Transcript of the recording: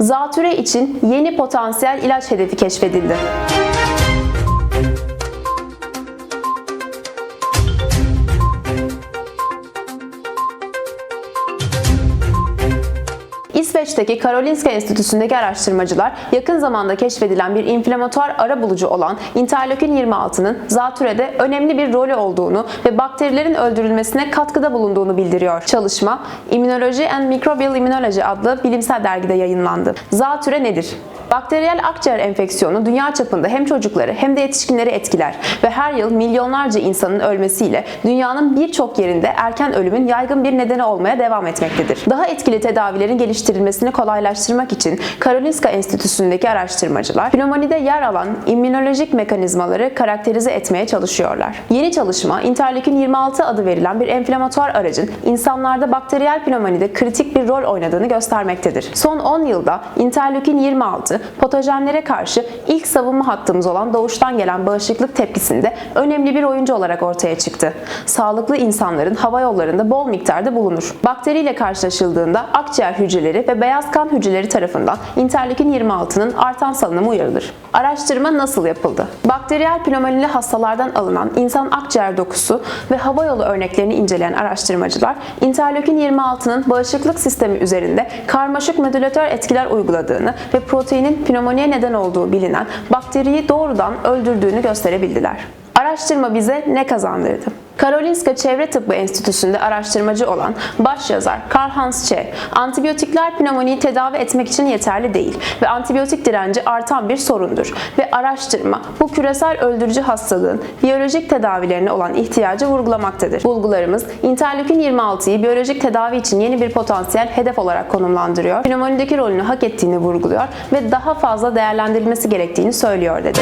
Zatüre için yeni potansiyel ilaç hedefi keşfedildi. İsveç'teki Karolinska Enstitüsü'ndeki araştırmacılar yakın zamanda keşfedilen bir inflamatuar ara bulucu olan interleukin 26'nın zatürrede önemli bir rolü olduğunu ve bakterilerin öldürülmesine katkıda bulunduğunu bildiriyor. Çalışma Immunology and Microbial Immunology adlı bilimsel dergide yayınlandı. Zatüre nedir? Bakteriyel akciğer enfeksiyonu dünya çapında hem çocukları hem de yetişkinleri etkiler ve her yıl milyonlarca insanın ölmesiyle dünyanın birçok yerinde erken ölümün yaygın bir nedeni olmaya devam etmektedir. Daha etkili tedavilerin geliştirilmesini kolaylaştırmak için Karolinska Enstitüsü'ndeki araştırmacılar pnömonide yer alan immünolojik mekanizmaları karakterize etmeye çalışıyorlar. Yeni çalışma interleukin 26 adı verilen bir enflamatuar aracın insanlarda bakteriyel pnömonide kritik bir rol oynadığını göstermektedir. Son 10 yılda interleukin 26 patojenlere karşı ilk savunma hattımız olan doğuştan gelen bağışıklık tepkisinde önemli bir oyuncu olarak ortaya çıktı. Sağlıklı insanların hava yollarında bol miktarda bulunur. Bakteriyle karşılaşıldığında akciğer hücreleri ve beyaz kan hücreleri tarafından interleukin 26'nın artan salınımı uyarılır. Araştırma nasıl yapıldı? Bakteriyel pnömonili hastalardan alınan insan akciğer dokusu ve hava yolu örneklerini inceleyen araştırmacılar interleukin 26'nın bağışıklık sistemi üzerinde karmaşık modülatör etkiler uyguladığını ve proteinin pnömoniye neden olduğu bilinen bakteriyi doğrudan öldürdüğünü gösterebildiler. Araştırma bize ne kazandırdı? Karolinska Çevre Tıbbı Enstitüsü'nde araştırmacı olan başyazar Karl-Heinz Çeh, antibiyotikler pneumoniyi tedavi etmek için yeterli değil ve antibiyotik direnci artan bir sorundur ve araştırma bu küresel öldürücü hastalığın biyolojik tedavilerine olan ihtiyacı vurgulamaktadır. Bulgularımız interleukin 26'yı biyolojik tedavi için yeni bir potansiyel hedef olarak konumlandırıyor, pneumonideki rolünü hak ettiğini vurguluyor ve daha fazla değerlendirilmesi gerektiğini söylüyor dedi.